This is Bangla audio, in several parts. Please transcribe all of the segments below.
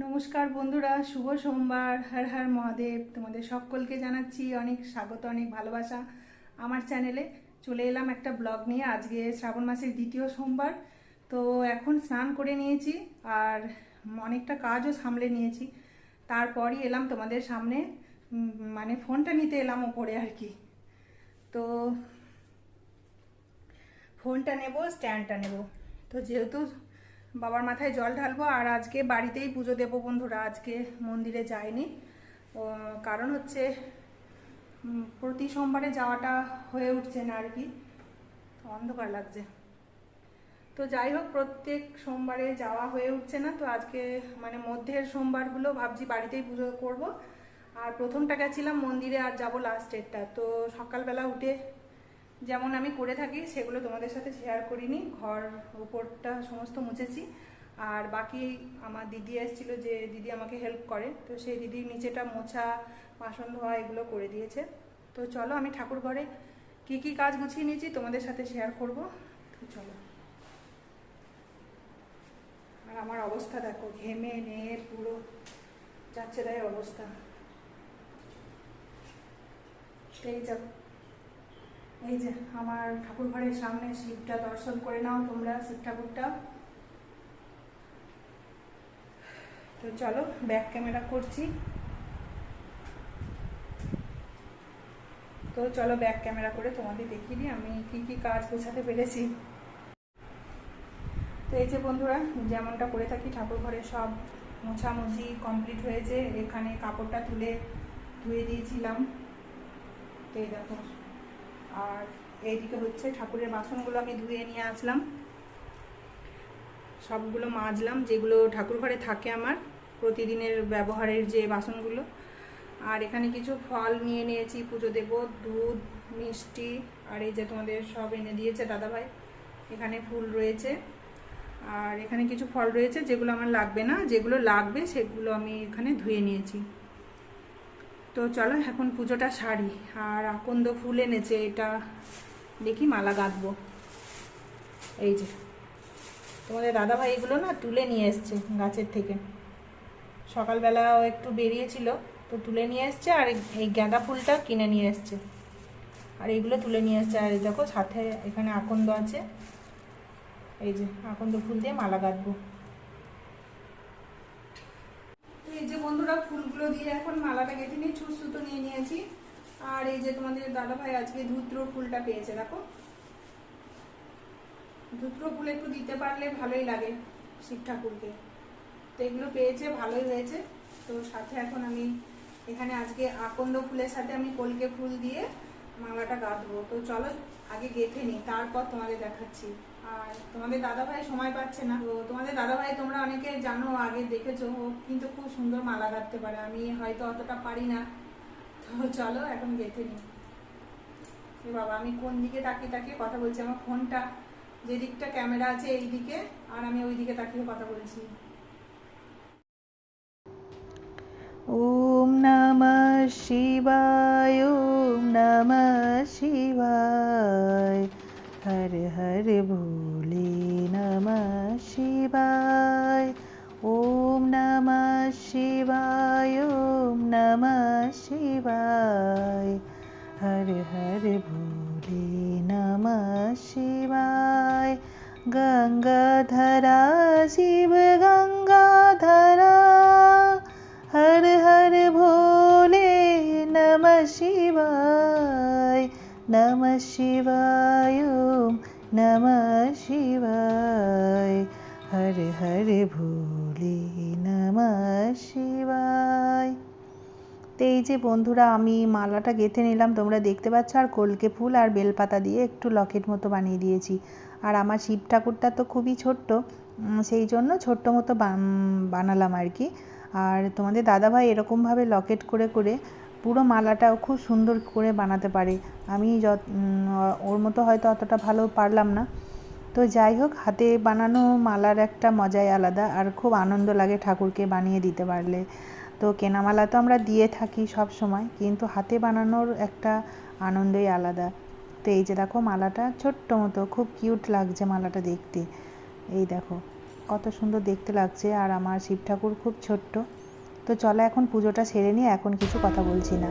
নমস্কার বন্ধুরা, শুভ সোমবার, হর হর মহাদেব। তোমাদের সকলকে জানাচ্ছি অনেক স্বাগত, অনেক ভালোবাসা আমার চ্যানেলে। চলে এলাম একটা ব্লগ নিয়ে। আজকে শ্রাবণ মাসের দ্বিতীয় সোমবার, তো এখন স্নান করে নিয়েছি আর অনেকটা কাজও সামলে নিয়েছি। তারপরই এলাম তোমাদের সামনে মানে ফোনটা নিতে এলাম ওপরে আর কি। তো ফোনটা নেব, স্ট্যান্ডটা নেব। তো যেহেতু বাবার মাথায় জল ঢালবো আর আজকে বাড়িতেই পুজো দেবো বন্ধুরা। আজকে মন্দিরে যাইনি। ও, কারণ হচ্ছে প্রতি সোমবারে যাওয়াটা হয়ে উঠছে না আর কি। অন্ধকার লাগছে। তো যাই হোক প্রত্যেক সোমবারে যাওয়া হয়ে উঠছে না। তো আজকে মানে মধ্যের সোমবারগুলো ভাবছি বাড়িতেই পুজো করব। আর প্রথমটা গেছিলাম মন্দিরে আর যাব লাস্টেরটা তো সকালবেলা উঠে যেমন আমি করে থাকি, সেগুলো তোমাদের সাথে শেয়ার করিনি। ঘর উপরটা সমস্ত মুছেছি। আর বাকি আমার দিদি এসেছিল যে দিদি আমাকে হেল্প করে। তো সেই দিদির নিচেটা মোছা, বাসন ধোয়া, এগুলো করে দিয়েছে। তো চলো আমি ঠাকুর ঘরে কী কী কাজ গুছিয়ে নিয়েছি তোমাদের সাথে শেয়ার করব। তো চলো। আর আমার অবস্থা দেখো, ঘেমে নিয়ে পুরো যাচ্ছে তাই অবস্থা। এই যা এই যে, আমার ঠাকুর ঘরের সামনে শিবটা দর্শন করে নাও তোমরা, শিব ঠাকুরটা। তো চলো ব্যাক ক্যামেরা করছি। তো চলো ব্যাক ক্যামেরা করে তোমাদের দেখিয়ে দিই, আমি কি কি কাজ গোছাতে পেরেছি। তো এই যে বন্ধুরা, যেমনটা করে থাকি ঠাকুর ঘরে সব মোছামুছি কমপ্লিট হয়েছে। এখানে কাপড়টা তুলে ধুয়ে দিয়েছিলাম। তো এই দেখো। আর এইদিকে হচ্ছে ঠাকুরের বাসনগুলো আমি ধুয়ে নিয়ে আসলাম। সবগুলো মাজলাম, যেগুলো ঠাকুর ঘরে থাকে আমার, প্রতিদিনের ব্যবহারের যে বাসনগুলো। আর এখানে কিছু ফল নিয়ে নিয়েছি, পুজো দেব, দুধ, মিষ্টি, আর এই যে তোমাদের সব এনে দিয়েছে দাদাভাই, এখানে ফুল রয়েছে। আর এখানে কিছু ফল রয়েছে যেগুলো আমার লাগবে না, যেগুলো লাগবে সেগুলো আমি এখানে ধুয়ে নিয়েছি। তো চলো এখন পুজোটা সারি। আর আকন্দ ফুল এনেছে, এটা দেখি মালা গাঁথবো এই যে। তোমাদের দাদাভাই এগুলো না তুলে নিয়ে এসছে গাছের থেকে। সকালবেলা ও একটু বেরিয়েছিল, তো তুলে নিয়ে এসছে আর এই গাঁদা ফুলটা কিনে নিয়ে এসছে। আর এইগুলো তুলে নিয়ে এসছে। আর দেখো সাথে এখানে আকন্দ আছে। এই যে, আকন্দ ফুল দিয়ে মালা গাঁথবো তো এই যে বন্ধুরা ফুলগুলো দিয়ে এখন মালাটা গেঁথে নিয়ে ছুট সুতো নিয়ে নিয়েছি। আর এই যে তোমাদের দাদাভাই আজকে ধুত্র ফুলটা পেয়েছে, দেখো। ধুত্র ফুল একটু দিতে পারলে ভালোই লাগে শিব ঠাকুরকে তো এগুলো পেয়েছে, ভালোই হয়েছে। তো সাথে এখন আমি এখানে আজকে আকন্দ ফুলের সাথে আমি কলকে ফুল দিয়ে মালাটা গাঁথবো। তো চলো আগে গেঁথে নিই, তারপর তোমাদের দেখাচ্ছি। আর তোমাদের দাদাভাই সময় পাচ্ছে না। তো তোমাদের দাদাভাই তোমরা অনেকে জানো, আগে দেখেছ কিন্তু খুব সুন্দর মালা গাঁথতে পারে। আমি হয়তো অতটা পারি না। তো চলো এখন গেঁথে নিই। বাবা, আমি কোন দিকে তাকিয়ে তাকিয়ে কথা বলছি? আমার ফোনটা যেদিকটা ক্যামেরা আছে এই দিকে আর আমি ওই দিকে তাকিয়ে কথা বলছি। ওম নম শিবায়, ওম নম শিবায়। हर हर भोले नमः शिवाय। ॐ नमः शिवाय ॐ नमः शिवाय। हर हर भोले नमः शिवाय। गङ्गाधरा शिव गङ्गाधरा हर हर भोले नमः शिवाय। नमः शिवाय शिवाय हर हर भोले नमः शिवाय তো এই যে বন্ধুরা আমি মালাটা গেঁথে নিলাম তোমরা দেখতে পাচ্ছ আর কলকে ফুল আর বেলপাতা দিয়ে একটু লকেট মতো বানিয়ে দিয়েছি আর আমার শিব ঠাকুরটা তো খুবই ছোট্ট উম, সেই জন্য ছোট্ট মতো বান- বানালাম আর কি আর তোমাদের দাদাভাই এরকমভাবে লকেট করে করে পুরো মালাটাও খুব সুন্দর করে বানাতে পারে আমি যত উম, ওর মতো হয়তো অতটা ভালো পারলাম না তো যাই হোক, হাতে বানানো মালার একটা মজাই আলাদা। আর খুব আনন্দ লাগে ঠাকুরকে বানিয়ে দিতে পারলে। তো কেনা মালা তো আমরা দিয়ে থাকি সব সময়, কিন্তু হাতে বানানোর একটা আনন্দই আলাদা। তো এই যে দেখো মালাটা, ছোট্ট মতো, খুব কিউট লাগছে মালাটা দেখতে। এই দেখো, কত সুন্দর দেখতে লাগছে। আর আমার শিব ঠাকুর খুব ছোট্ট। তো চলো এখন পুজোটা সেরে নিয়ে এখন কিছু কথা বলছি না।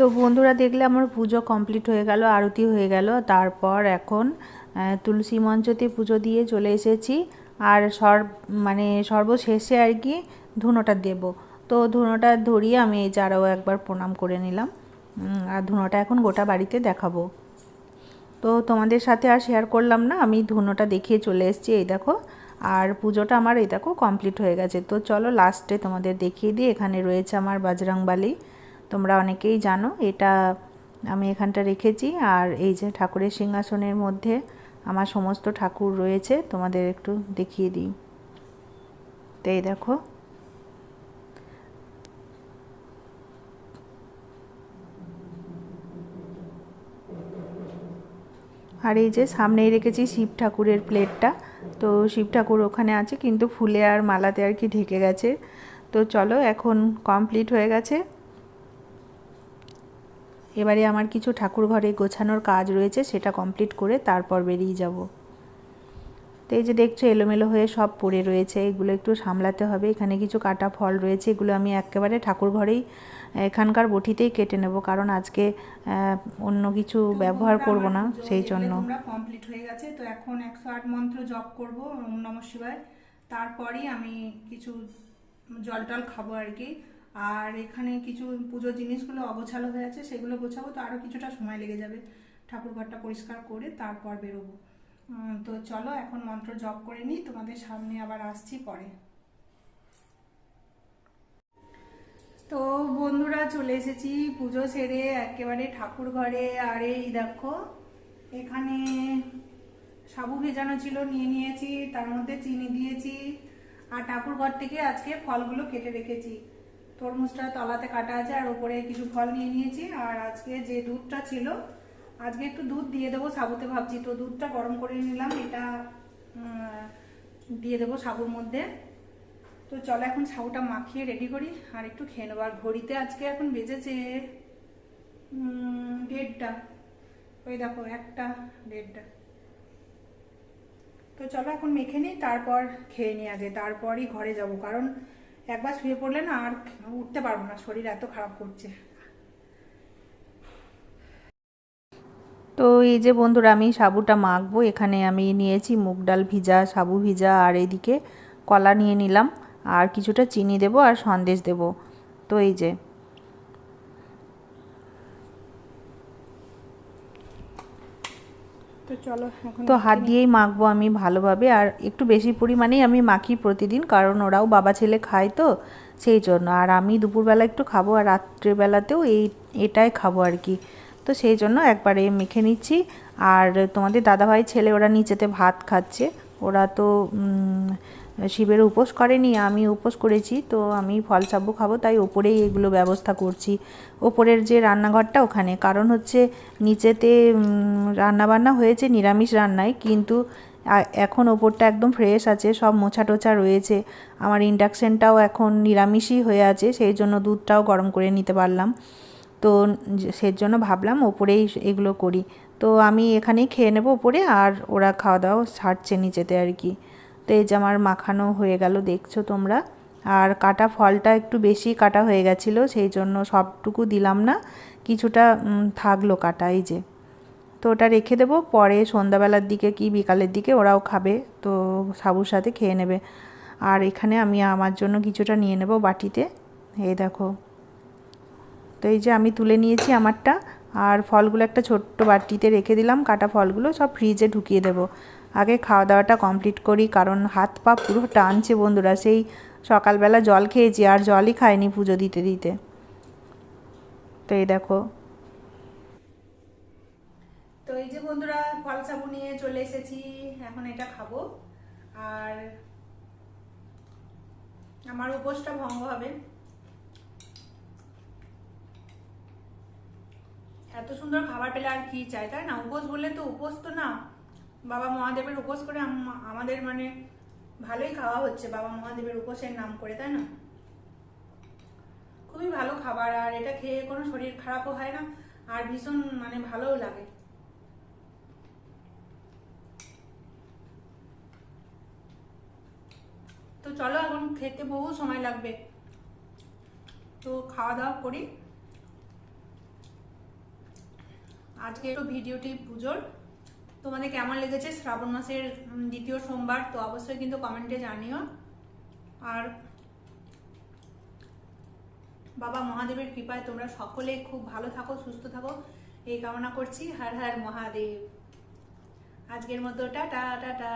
তো বন্ধুরা দেখলে আমার পুজো কমপ্লিট হয়ে গেল, আরতি হয়ে গেল। তারপর এখন তুলসী মঞ্চতে পুজো দিয়ে চলে এসেছি। আর সর মানে সর্বশেষে আর কি ধুনোটা দেব। তো ধুনোটা ধরিয়ে আমি এই যারাও একবার প্রণাম করে নিলাম। আর ধুনোটা এখন গোটা বাড়িতে দেখাবো। তো তোমাদের সাথে আর শেয়ার করলাম না, আমি ধুনোটা দেখিয়ে চলে এসেছি, এই দেখো। আর পুজোটা আমার, এই দেখো, কমপ্লিট হয়ে গেছে। তো চলো লাস্টে তোমাদের দেখিয়ে দিই, এখানে রয়েছে আমার বাজরাংবালি। তোমরা অনেকেই জানো, এটা আমি এখানটা রেখেছি। আর এই যে ঠাকুরের সিংহাসনের মধ্যে আমার সমস্ত ঠাকুর রয়েছে, তোমাদের একটু দেখিয়ে দিই। তো এই দেখো। আর এই যে সামনেই রেখেছি শিব ঠাকুরের প্লেটটা। তো শিব ঠাকুর ওখানে আছে, কিন্তু ফুলে আর মালাতে আর কি ঢেকে গেছে। তো চলো, এখন কমপ্লিট হয়ে গেছে। এবারে আমার কিছু ঠাকুর ঘরে গোছানোর কাজ রয়েছে সেটা কমপ্লিট করে তারপর বেরিয়ে যাব। তো এই যে দেখছ এলোমেলো হয়ে সব পড়ে রয়েছে এগুলো একটু সামলাতে হবে। এখানে কিছু কাটা ফল রয়েছে এগুলো আমি একেবারে ঠাকুর ঘরেই এখানকার বটিতেই কেটে নেব কারণ আজকে অন্য কিছু ব্যবহার করব না সেই জন্য। কমপ্লিট হয়ে গেছে তো এখন একশো আট মন্ত্র জপ করব ওম নম শিবায়। তারপরেই আমি কিছু জল টল খাব আর কি। আর এখানে কিছু পুজোর জিনিসগুলো অগোছালো হয়ে আছে, সেগুলো গোছাবো, তো আরও কিছুটা সময় লেগে যাবে। ঠাকুর ঘরটা পরিষ্কার করে তারপর বেরোবো। তো চলো, এখন মন্ত্র জপ করে নিই, তোমাদের সামনে আবার আসছি পরে। তো বন্ধুরা, চলে এসেছি পুজো সেরে, একেবারে ঠাকুর ঘরে। আর এই দেখো, এখানে সাবু ভেজানো ছিল, নিয়ে নিয়েছি, তার মধ্যে চিনি দিয়েছি। আর ঠাকুর ঘর থেকে আজকে ফলগুলো কেটে রেখেছি। তরমুজটা তলাতে কাটা আছে আর ওপরে কিছু ফল নিয়ে নিয়েছি। আর আজকে যে দুধটা ছিল, আজকে একটু দুধ দিয়ে দেবো সাবুতে ভাবছি। তো দুধটা গরম করে নিলাম, এটা দিয়ে দেবো সাবুর মধ্যে। তো চলো এখন সাবুটা মাখিয়ে রেডি করি, আর একটু খেয়ে নেব। আর ঘড়িতে আজকে এখন বেজেছে দেড়টা। ওই দেখো, একটা, দেড়টা। তো চলো এখন মেখে নিই, তারপর খেয়ে নিই আগে। তারপরই ঘরে যাব। কারণ একবার শুয়ে পড়লে না আর উঠতে পারব না, শরীর এত খারাপ করছে। তো এই যে বন্ধুরা, আমি সাবুটা মাখবো, এখানে আমি নিয়েছি মুগ ডাল ভিজা, সাবু ভিজা, আর এদিকে কলা নিয়ে নিলাম, আর কিছুটা চিনি দেব আর সন্দেশ দেব। তো এই যে তো চলো তো হাত দিয়েই মাখবো আমি ভালোভাবে আর একটু বেশি পরিমাণেই আমি মাখি প্রতিদিন কারণ ওরাও বাবা ছেলে খায় তো সেই জন্য। আর আমি দুপুরবেলা একটু খাব আর রাত্রেবেলাতেও এই এটাই খাব আর কি। তো সেই জন্য একবারে মেখে নিচ্ছি। আর তোমাদের দাদাভাই ছেলে ওরা নিচেতে ভাত খাচ্ছে। ওরা তো শিবের উপোস করেনি, আমি উপোস করেছি, তো আমি ফল সাব্বু খাব, তাই ওপরেই এগুলো ব্যবস্থা করছি। ওপরের যে রান্নাঘরটা ওখানে, কারণ হচ্ছে নিচেতে রান্নাবান্না হয়েছে নিরামিষ রান্নায়, কিন্তু এখন ওপরটা একদম ফ্রেশ আছে, সব মোছা টোছা রয়েছে। আমার ইন্ডাকশানটাও এখন নিরামিষই হয়ে আছে, সেই জন্য দুধটাও গরম করে নিতে পারলাম। তো সেই জন্য ভাবলাম ওপরেই এগুলো করি। তো আমি এখানেই খেয়ে নেব ওপরে, আর ওরা খাওয়া দাওয়া ছাড়ছে নিচেতে আর কি। তো এই যে আমার মাখানো হয়ে গেল, দেখছ তোমরা? আর কাটা ফলটা একটু বেশি কাটা হয়ে গেছিল, সেই জন্য সবটুকু দিলাম না, কিছুটা থাকল কাটা, এই যে। তো ওটা রেখে দেবো, পরে সন্ধ্যাবেলার দিকে কি বিকালের দিকে ওরাও খাবে, তো সাবুর সাথে খেয়ে নেবে। আর এখানে আমি আমার জন্য কিছুটা নিয়ে নেব বাটিতে, এই দেখো। তো এই যে আমি তুলে নিয়েছি আমারটা আর ফলগুলো একটা ছোট্ট বাটিতে রেখে দিলাম, কাটা ফলগুলো সব ফ্রিজে ঢুকিয়ে দেবো। আগে খাওয়া দাওয়াটা কমপ্লিট করি, কারণ হাত পা পুরো টানছে বন্ধুরা, সেই সকালবেলা জল খেয়েছি আর জলই খাইনি পুজো দিতে দিতে। তো এই দেখো। তো এই যে বন্ধুরা, ফল সাবু নিয়ে চলে এসেছি, এখন এটা খাব। আর আমার উপোসটা ভঙ্গ হবে। এত সুন্দর খাবার পেলে আর কি চাই? তাই না? উপোস বললে তো উপোস তো না। বাবা মহাদেবের উপোস করে আম- আমাদের মানে ভালোই খাওয়া হচ্ছে বাবা মহাদেবের উপোসের নাম করে, তাই না? খুবই ভালো খাবার, আর এটা খেয়ে কোনো শরীর খারাপও হয় না, আর ভীষণ মানে ভালোও লাগে। তো চলো এখন খেতে বহু সময় লাগবে। তো খাওয়া দাওয়া করি। আজকে একটু ভিডিওটি পুজোর। তোমাদের কেমন লেগেছে? শ্রাবণ মাসের দ্বিতীয় সোমবার, তো অবশ্যই কিন্তু কমেন্টে জানিও। আর বাবা মহাদেবের কৃপায় তোমরা সকলে খুব ভালো থাকো, সুস্থ থাকো। এই কামনা করছি। হর হর মহাদেব। আজকের মতো টাটা টাটা